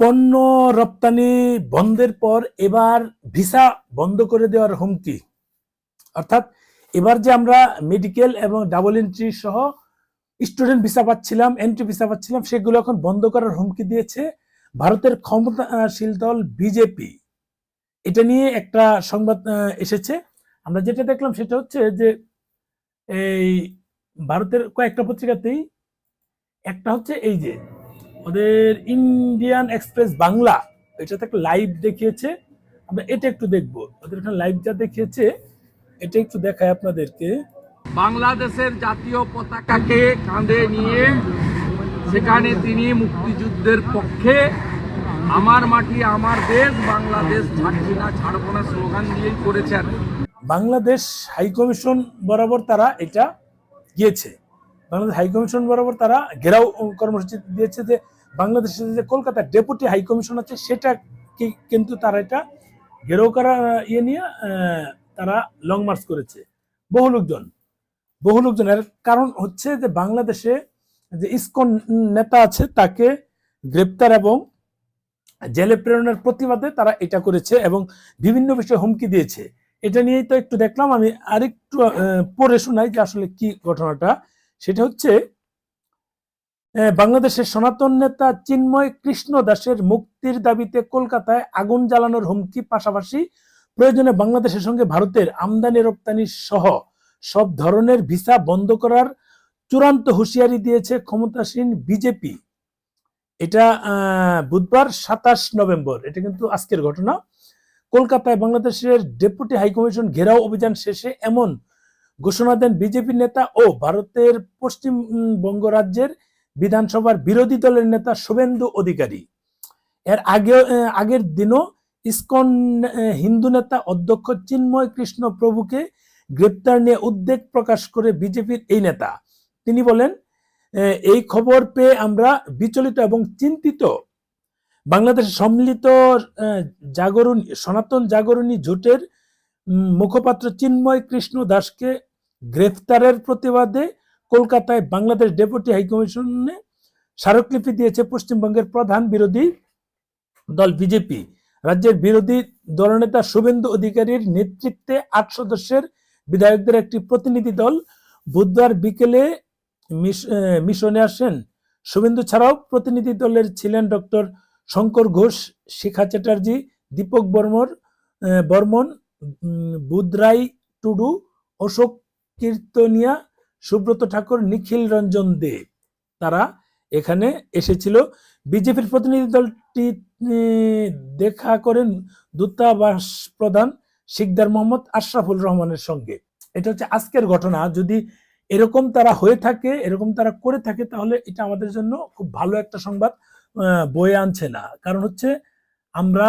পণ্য রপ্তানি বন্ধের পর এবার ভিসা বন্ধ করে দেওয়ার হুমকি। অর্থাৎ এবার যে আমরা মেডিকেল এবং ডাবল এন্ট্রি সহ স্টুডেন্ট ভিসা পাচ্ছিলাম এন্ট্রি ভিসা পাচ্ছিলাম, সেগুলো এখন বন্ধ করার হুমকি দিয়েছে ভারতের ক্ষমতাশীল দল বিজেপি এটা নিয়ে একটা সংবাদ এসেছে। আমরা যেটা দেখলাম সেটা হচ্ছে যে এই ভারতের কয়েকটা পত্রিকাতেই একটা হচ্ছে এই যে ওদের ইন্ডিয়ান এক্সপ্রেস বাংলা এটাতে একটা লাইভ দেখিয়েছে। আমরা এটা একটু দেখব। ওদের এখানে লাইভ যা দেখিয়েছে এটা একটু দেখায় আপনাদেরকে। বাংলাদেশের জাতীয় পতাকাকে কাঁধে নিয়ে সেখানে তিনি মুক্তিযুদ্ধের পক্ষে আমার মাটি আমার দেশ বাংলাদেশ ছাড়ছি না ছাড়বো না স্লোগান দিয়েই করেছেন। বাংলাদেশ হাই কমিশন বরাবর তারা এটা গিয়েছে বাংলাদেশ হাই কমিশন বরাবর তারা ঘেরাও কর্মসূচি দিয়েছে যে বাংলাদেশের যে কলকাতা ডেপুটি হাই কমিশন আছে, সেটা কিন্তু তারা এটা ঘেরাও করা ইয়ে নিয়ে তারা লং মার্চ করেছে। বহু লোকজন বহু লোকজন। এর কারণ হচ্ছে যে বাংলাদেশে যে ইসকন নেতা আছে, তাকে গ্রেপ্তার এবং জেলে প্রেরণের প্রতিবাদে তারা এটা করেছে এবং বিভিন্ন বিষয়ে হুমকি দিয়েছে। এটা নিয়েই তো একটু দেখলাম, আমি আরেকটু পড়ে শোনাই যে আসলে কি ঘটনাটা। সেটা হচ্ছে বাংলাদেশের সনাতন নেতা চিন্ময় কৃষ্ণ দাসের মুক্তির দাবিতে কলকাতায় আগুন জ্বালানোর হুমকি পাশাপাশি প্রয়োজনে বাংলাদেশের সঙ্গে ভারতের আমদানি রপ্তানি সহ সব ধরনের ভিসা বন্ধ করার চূড়ান্ত হুঁশিয়ারি দিয়েছে ক্ষমতাসীন বিজেপি। এটা বুধবার সাতাশ নভেম্বর। এটা কিন্তু আজকের ঘটনা। কলকাতায় বাংলাদেশের ডেপুটি হাইকমিশন ঘেরাও অভিযান শেষে এমন ঘোষণা দেন বিজেপি নেতা ও ভারতের পশ্চিমবঙ্গ রাজ্যের বিধানসভার বিরোধী দলের নেতা শুভেন্দু অধিকারী। এর আগে আগের দিনও ইসকন হিন্দু নেতা অধ্যক্ষ চিন্ময় কৃষ্ণ প্রভুকে গ্রেপ্তার নিয়ে উদ্বেগ প্রকাশ করে বিজেপির এই নেতা। তিনি বলেন এই খবর পেয়ে আমরা বিচলিত এবং চিন্তিত। বাংলাদেশ সম্মিলিত জাগরণী, সনাতন জাগরণী জোটের মুখপাত্র চিন্ময় কৃষ্ণ দাসকে গ্রেফতারের প্রতিবাদে কলকাতায় বাংলাদেশ ডেপুটি হাইকমিশনে স্মারকলিপি দিয়েছে পশ্চিমবঙ্গের প্রধান বিরোধী দল বিজেপি। রাজ্যের বিরোধী দলনেতা শুভেন্দু অধিকারীর নেতৃত্বে আট সদস্যের বিধায়কদের একটি প্রতিনিধি দল বুধবার বিকেলে মিশ- মিশনে আসেন। শুভেন্দু ছাড়াও প্রতিনিধি দলের ছিলেন ডক্টর শঙ্কর ঘোষ শিখা চ্যাটার্জি দীপক বর্মর বর্মন উম, বুধরাই টুডু অশোক কীর্তনিয়া সুব্রত ঠাকুর, নিখিল রঞ্জন দে। তারা এখানে এসেছিল। বিজেপির প্রতিনিধি দলটি দেখা করেন দূতাবাস প্রধান শিকদার মোহাম্মদ আশরাফুল রহমানের সঙ্গে। এটা হচ্ছে আজকের ঘটনা। যদি এরকম তারা হয়ে থাকে, এরকম তারা করে থাকে, তাহলে এটা আমাদের জন্য খুব ভালো একটা সংবাদ বয়ে আনছে না। কারণ হচ্ছে আমরা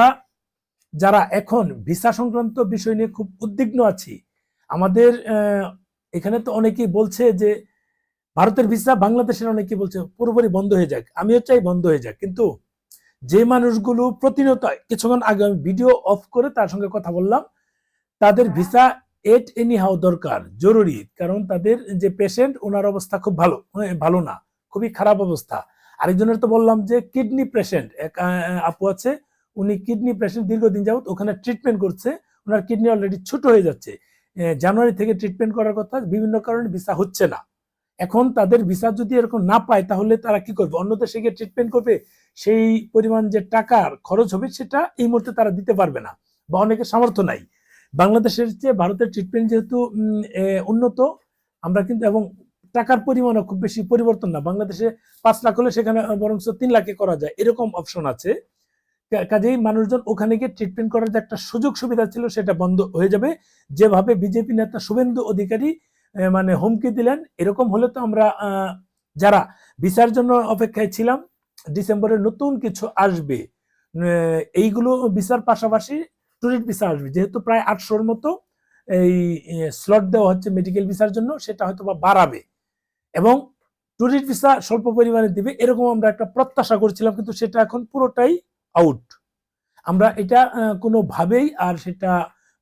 যারা এখন ভিসা সংক্রান্ত বিষয় নিয়ে খুব উদ্বিগ্ন আছি, আমাদের এখানে তো অনেকেই বলছে যে ভারতের ভিসা বাংলাদেশের অনেকেই বলছে, পুরোপুরি বন্ধ হয়ে যাক। আমিও চাই বন্ধ হয়ে যাক। কিন্তু যে মানুষগুলো প্রতিনিয়ত, কিছুক্ষণ আগে আমি ভিডিও অফ করে তার সঙ্গে কথা বললাম, তাদের ভিসা এট এনি হাও দরকার, জরুরি। কারণ তাদের যে পেশেন্ট ওনার অবস্থা খুব ভালো মানে ভালো না, খুবই খারাপ অবস্থা। আরেকজনের তো বললাম যে কিডনি পেশেন্ট এক আপু আছে, উনি কিডনি পেশেন্ট দীর্ঘদিন যাবত ওখানে ট্রিটমেন্ট করছে, ওনার কিডনি অলরেডি ছোট হয়ে যাচ্ছে। জানুয়ারি থেকে ট্রিটমেন্ট করার কথা, বিভিন্ন কারণে ভিসা হচ্ছে না। এখন তাদের ভিসা যদি এরকম না পায়, তাহলে তারা কি করবে? অন্য দেশে গিয়ে ট্রিটমেন্ট করবে, সেই পরিমাণ যে টাকার খরচ হবে, সেটা এই মুহূর্তে তারা দিতে পারবে না বা অনেকের সামর্থ্য নাই। বাংলাদেশের চেয়ে ভারতের ট্রিটমেন্ট যেহেতু উন্নত, আমরা কিন্তু, এবং টাকার পরিমাণও খুব বেশি পরিবর্তন না। বাংলাদেশে পাঁচ লাখ হলে সেখানে বরং তিন লাখে করা যায়, এরকম অপশন আছে। কাজেই মানুষজন ওখানে গিয়ে ট্রিটমেন্ট করার যে একটা সুযোগ সুবিধা ছিল সেটা বন্ধ হয়ে যাবে। যেভাবে বিজেপি নেতা শুভেন্দু অধিকারী মানে হুমকি দিলেন, এরকম হলে তো আমরা যারা বিচার জন্য অপেক্ষায় ছিলাম, ডিসেম্বরে নতুন কিছু আসবে। এইগুলো বিচার পাশাপাশি টুরিস্ট ভিসা আসবে। যেহেতু প্রায় আটশোর মতো এই স্লট দেওয়া হচ্ছে মেডিকেল ভিসার জন্য, সেটা হয়তো বা বাড়াবে। এবং টুরিস্ট ভিসা স্বল্প পরিমাণে দিবে, এরকম আমরা একটা প্রত্যাশা করছিলাম, কিন্তু সেটা এখন পুরোটাই আউট আমরা এটা কোনোভাবেই আর সেটা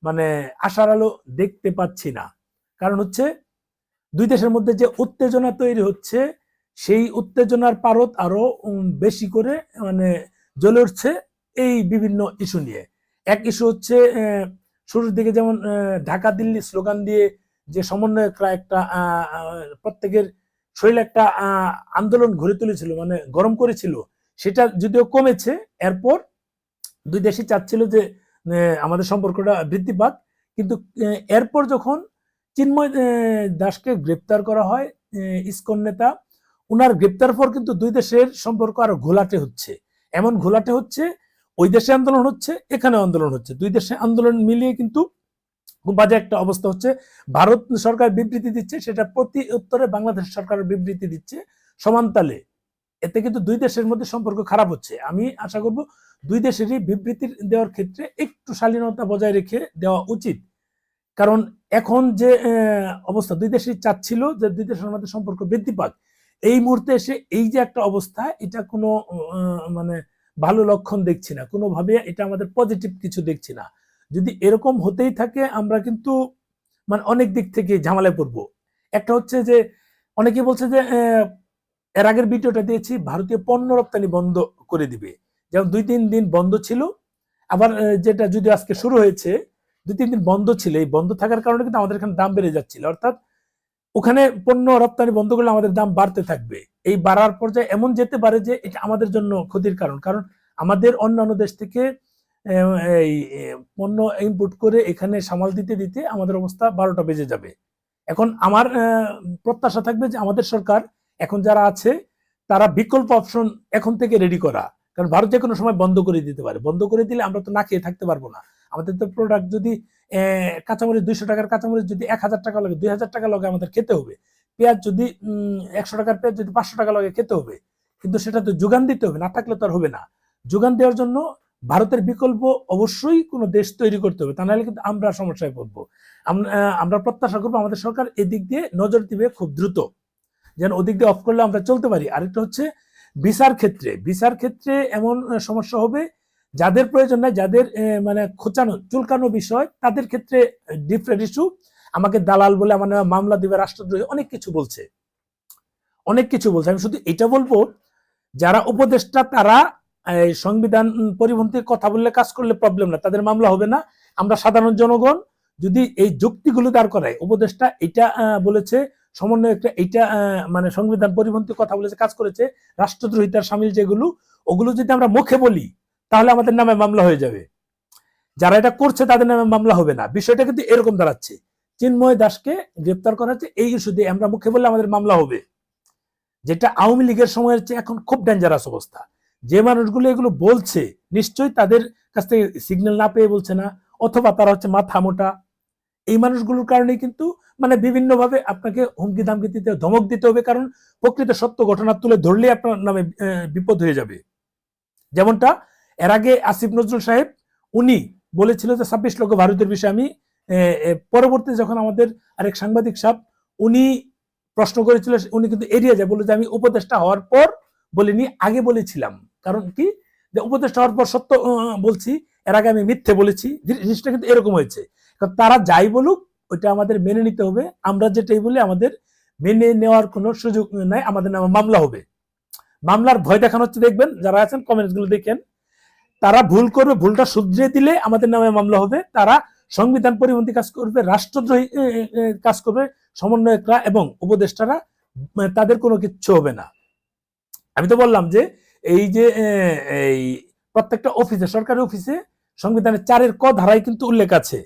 মানে আশার আলো দেখতে পাচ্ছি না। কারণ হচ্ছে, দুই দেশের মধ্যে যে উত্তেজনা তৈরি হচ্ছে, সেই উত্তেজনার পারত আরও বেশি করে মানে জ্বলে উঠছে এই বিভিন্ন ইস্যু নিয়ে। এক ইস্যু হচ্ছে শুরুর দিকে যেমন ঢাকা, দিল্লি স্লোগান দিয়ে যে সমন্বয়করা একটা প্রত্যেকের শরীরে একটা আন্দোলন গড়ে তুলেছিল মানে গরম করেছিল সেটা যদিও কমেছে, এরপর দুই দেশই চাচ্ছিল যে আমাদের সম্পর্কটা বৃদ্ধি পাক। কিন্তু এরপর যখন চিন্ময় দাসকে গ্রেপ্তার করা হয় ইসকন নেতা, উনার গ্রেপ্তার পর কিন্তু দুই দেশের সম্পর্ক আরও ঘোলাটে হচ্ছে। এমন ঘোলাটে হচ্ছে, ওই দেশে আন্দোলন হচ্ছে, এখানে আন্দোলন হচ্ছে। দুই দেশে আন্দোলন মিলিয়ে কিন্তু খুব বাজে একটা অবস্থা হচ্ছে। ভারত সরকার বিবৃতি দিচ্ছে, সেটা প্রতি উত্তরে বাংলাদেশ সরকার বিবৃতি দিচ্ছে সমানতালে। এতে কিন্তু দুই দেশের মধ্যে সম্পর্ক খারাপ হচ্ছে। আমি আশা করব দুই দেশেরই বিবৃতি দেওয়ার ক্ষেত্রে একটু শালীনতা বজায় রেখে দেওয়া উচিত। কারণ এখন যে অবস্থা, দুই দেশই চাচ্ছিল যে দুই দেশের মধ্যে সম্পর্ক বৃদ্ধি পাক। এই মুহূর্তে এসে এই যে একটা অবস্থা, এটা কোনো মানে ভালো লক্ষণ দেখছি না। কোনোভাবে এটা আমাদের পজিটিভ কিছু দেখছি না। যদি এরকম হতেই থাকে, আমরা কিন্তু মানে অনেক দিক থেকে ঝামেলায় পড়ব। একটা হচ্ছে যে, অনেকে বলছে যে এর আগের ভিডিওটা দিয়েছি, ভারতীয় পণ্য রপ্তানি বন্ধ করে দিবে। যেমন দুই তিন দিন বন্ধ ছিল, আবার যেটা যদি আজকে শুরু হয়েছে, দুই তিন দিন বন্ধ ছিল। এই বন্ধ থাকার কারণে কিন্তু আমাদের এখানে দাম বেড়ে যাচ্ছিল। অর্থাৎ ওখানে পণ্য রপ্তানি বন্ধ করলে আমাদের দাম বাড়তে থাকবে। এই বাড়ার পর্যায়ে এমন যেতে পারে যে এটা আমাদের জন্য ক্ষতির কারণ। কারণ আমাদের অন্যান্য দেশ থেকে এই পণ্য ইম্পোর্ট করে এখানে সামাল দিতে দিতে আমাদের অবস্থা বারোটা বেজে যাবে। এখন আমার প্রত্যাশা থাকবে যে আমাদের সরকার এখন যারা আছে, তারা বিকল্প অপশন এখন থেকে রেডি করা। কারণ ভারত যে কোনো সময় বন্ধ করে দিতে পারে। বন্ধ করে দিলে আমরা তো না খেয়ে থাকতে পারব না। আমাদের তো প্রোডাক্ট যদি কাঁচামরিচ দুইশো টাকার কাঁচামরিচ যদি এক হাজার টাকা লাগে, দুই হাজার টাকা লাগে আমাদের খেতে হবে। পেঁয়াজ যদি একশো টাকার পেঁয়াজ যদি পাঁচশো টাকা লাগে খেতে হবে, কিন্তু সেটা তো যোগান দিতে হবে, না থাকলে তো আর হবে না। যোগান দেওয়ার জন্য ভারতের বিকল্প অবশ্যই কোনো দেশ তৈরি করতে হবে, তা নাহলে কিন্তু আমরা সমস্যায় পড়ব। আমরা প্রত্যাশা করব আমাদের সরকার এদিক দিয়ে নজর দিবে খুব দ্রুত। যেন ওদিক দিয়ে অফ করলে আমরা চলতে পারি। আরেকটা হচ্ছে ভিসার ক্ষেত্রে। ভিসার ক্ষেত্রে এমন সমস্যা হবে, যাদের প্রয়োজন নাই, যাদের মানে খোঁচানো, চুলকানো বিষয়, তাদের ক্ষেত্রে ডিফারেন্ট ইস্যু আমাকে দালাল বলে আমার মামলা দিবে, রাষ্ট্রদ্রোহী, অনেক কিছু বলছে। অনেক কিছু বলছে। আমি শুধু এটা বলব, যারা উপদেষ্টা, তারা সংবিধান পরিপন্থী কথা বললে কাজ করলে প্রবলেম না। তাদের মামলা হবে না। আমরা সাধারণ জনগণ, যদি এই যুক্তিগুলো দাঁড় করায়, উপদেষ্টা এটা বলেছে সমন্বয় একটা আহ, মানে সংবিধান পরিপন্থী কথা বলেছে কাজ করেছে রাষ্ট্রদ্রোহিতার সামিল যেগুলো ওগুলো যদি আমরা মুখে বলি তাহলে আমাদের নামে মামলা হয়ে যাবে। যারা এটা করছে তাদের নামে মামলা হবে না। বিষয়টা কিন্তু এরকম দাঁড়াচ্ছে। চিন্ময় দাসকে গ্রেপ্তার করা হচ্ছে এই ইস্যু দিয়ে। আমরা মুখে বললে আমাদের মামলা হবে। যেটা আওয়ামী লীগের সময়ের চেয়ে এখন খুব ডেঞ্জারাস অবস্থা। যে মানুষগুলো এগুলো বলছে নিশ্চয়ই তাদের কাছ থেকে সিগন্যাল না পেয়ে বলছে না অথবা তারা হচ্ছে মাথা মোটা এই মানুষগুলোর কারণে কিন্তু মানে বিভিন্নভাবে আপনাকে হুমকি ধামকি দিতে, ধমক দিতে হবে, কারণ প্রকৃত সত্য ঘটনা তুলে ধরলে আপনার নামে বিপদ হয়ে যাবে। যেমনটা এর আগে আসিফ নজরুল সাহেব, উনি বলেছিল যে ছাব্বিশ লক্ষ ভারতের বিষয়ে আমি পরবর্তী যখন আমাদের আরেক সাংবাদিক সাহেব, উনি প্রশ্ন করেছিল, উনি কিন্তু এড়িয়ে যায় বলে যে আমি উপদেষ্টা হওয়ার পর বলিনি, আগে বলেছিলাম। কারণ কি? যে উপদেষ্টা হওয়ার পর সত্য বলছি, এর আগে আমি মিথ্যে বলেছি, জিনিসটা কিন্তু এরকম হয়েছে। কারণ তারা যাই বলুক, ওইটা আমাদের মেনে নিতে হবে। আমরা যেটাই বলি, আমাদের মেনে নেওয়ার কোনো সুযোগ নাই, আমাদের নামে মামলা হবে। মামলার ভয় দেখানো হচ্ছে দেখবেন, যারা আছেন কমেন্টসগুলো দেখেন। তারা ভুল করবে, ভুলটা শুধরে দিলে আমাদের নামে মামলা হবে। তারা সংবিধান পরিপন্থী কাজ করবে, রাষ্ট্রদ্রোহী কাজ করবে, সমন্বয়করা এবং উপদেষ্টারা তাদের কোনো কিচ্ছু হবে না। আমি তো বললাম যে, এই যে এই প্রত্যেকটা অফিসে সরকারি অফিসে সংবিধানের চারের ক ধারায় কিন্তু উল্লেখ আছে।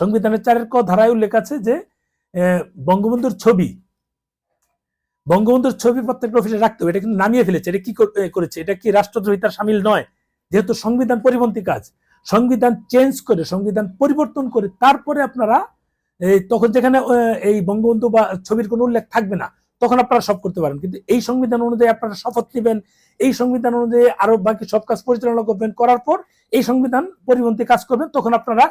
সংবিধানের চারের ক ধারায় উল্লেখ আছে যে বঙ্গবন্ধুর ছবি বঙ্গবন্ধুর ছবি প্রত্যেকটা অফিসে রাখতে হবে। এটা কিন্তু নামিয়ে ফেলেছে। এটা কি করেছে? এটা কি রাষ্ট্রদ্রোহিতার সামিল নয়? যেহেতু সংবিধান পরিপন্থী কাজ, সংবিধান চেঞ্জ করে, সংবিধান পরিবর্তন করে তারপরে আপনারা, এই, তখন যেখানে এই বঙ্গবন্ধু বা ছবির কোনো উল্লেখ থাকবে না। তখন আপনারা সব করতে পারেন। কিন্তু এই সংবিধান অনুযায়ী আপনারা শপথ নেবেন, এই সংবিধান অনুযায়ী আরও বাকি সব কাজ পরিচালনা করবেন, করার পর এই সংবিধান পরিপন্থী কাজ করবেন, তখন আপনারা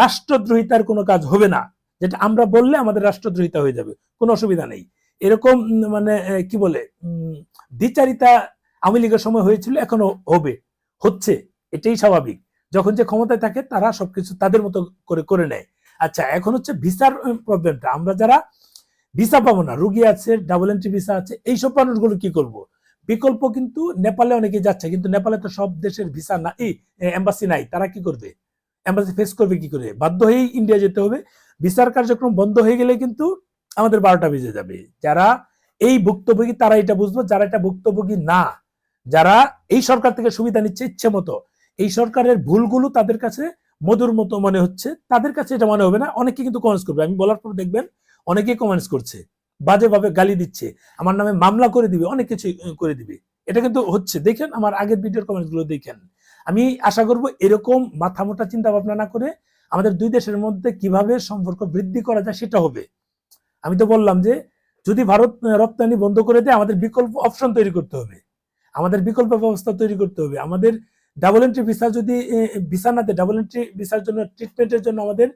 রাষ্ট্রদ্রোহিতার কোনো কাজ হবে না। যেটা আমরা বললে আমাদের রাষ্ট্রদ্রোহিতা হয়ে যাবে, কোনো অসুবিধা নেই। এরকম মানে কি বলে দ্বিচারিতা আওয়ামী লীগের সময় হয়েছিল, এখনও হবে, হচ্ছে, এটাই স্বাভাবিক। যখন যে ক্ষমতায় থাকে, তারা সবকিছু তাদের মতো করে করে নেয়। আচ্ছা এখন হচ্ছে ভিসার প্রবলেমটা আমরা যারা ভিসা পাবো না, রুগী আছে ডাবল এন্ট্রি ভিসা আছে, এইসব মানুষগুলো কি করব? বিকল্প কিন্তু নেপালে অনেকে যাচ্ছে, কিন্তু নেপালে তো সব দেশের ভিসা নাই এম্বাসি নাই, তারা কি করবে? এম্বাসি ফেস করবে কি করে? বাধ্য হয়েই ইন্ডিয়া যেতে হবে। ভিসার কার্যক্রম বন্ধ হয়ে গেলে কিন্তু আমাদের বারোটা বেজে যাবে। যারা এই ভুক্তভোগী, তারা এটা বুঝব, যারা এটা ভুক্তভোগী না, যারা এই সরকার থেকে সুবিধা নিচ্ছে ইচ্ছে মতো, এই সরকারের ভুলগুলো তাদের কাছে মধুর মতো মনে হচ্ছে, তাদের কাছে এটা মনে হবে না, অনেকে কিন্তু কমেন্টস করবে। আমি বলার পর দেখবেন অনেকেই কমেন্টস করছে, বাজেভাবে গালি দিচ্ছে, আমার নামে মামলা করে দিবে, অনেক কিছু করে দিবে। এটা কিন্তু হচ্ছে। দেখেন আমার আগের ভিডিওর কমেন্টসগুলো দেখেন। আমি আশা করব এরকম মাথা মোটা চিন্তা ভাবনা না করে আমাদের দুই দেশের মধ্যে কীভাবে সম্পর্ক বৃদ্ধি করা যায় সেটা হবে। আমি তো বললাম যে, যদি ভারত রপ্তানি বন্ধ করে দেয়, আমাদের বিকল্প অপশন তৈরি করতে হবে। আমাদের বিকল্প ব্যবস্থা তৈরি করতে হবে। আমাদের ডাবল এন্ট্রি ভিসা যদি ভিসা না দেয় ডাবল এন্ট্রি ভিসার জন্য ট্রিটমেন্টের জন্য আমাদের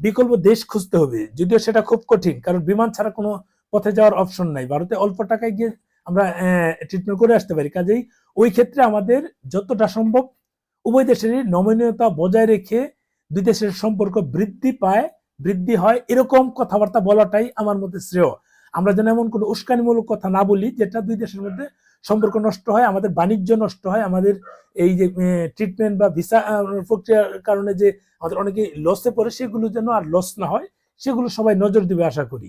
বিকল্প দেশ খুঁজতে হবে। যদিও সেটা খুব কঠিন, কারণ বিমান ছাড়া কোনো পথে যাওয়ার অপশন নাই। ভারতে অল্প টাকায় গিয়ে আমরা ট্রিটমেন্ট করে আসতে পারি। কাজেই ওই ক্ষেত্রে আমাদের যতটা সম্ভব উভয় দেশেরই নমনীয়তা বজায় রেখে দুই দেশের সম্পর্ক বৃদ্ধি পায়, বৃদ্ধি হয়। এরকম কথাবার্তা বলাটাই আমার মতে শ্রেয়। আমরা যেন এমন কোনো উস্কানিমূলক কথা না বলি, যেটা দুই দেশের মধ্যে সম্পর্ক নষ্ট হয়, আমাদের বাণিজ্য নষ্ট হয়, আমাদের এই যে ট্রিটমেন্ট বা ভিসা প্রক্রিয়ার কারণে যে আমাদের অনেকে লসে পড়ে, সেগুলো যেন আর লস না হয়, সেগুলো সবাই নজর দিবে আশা করি।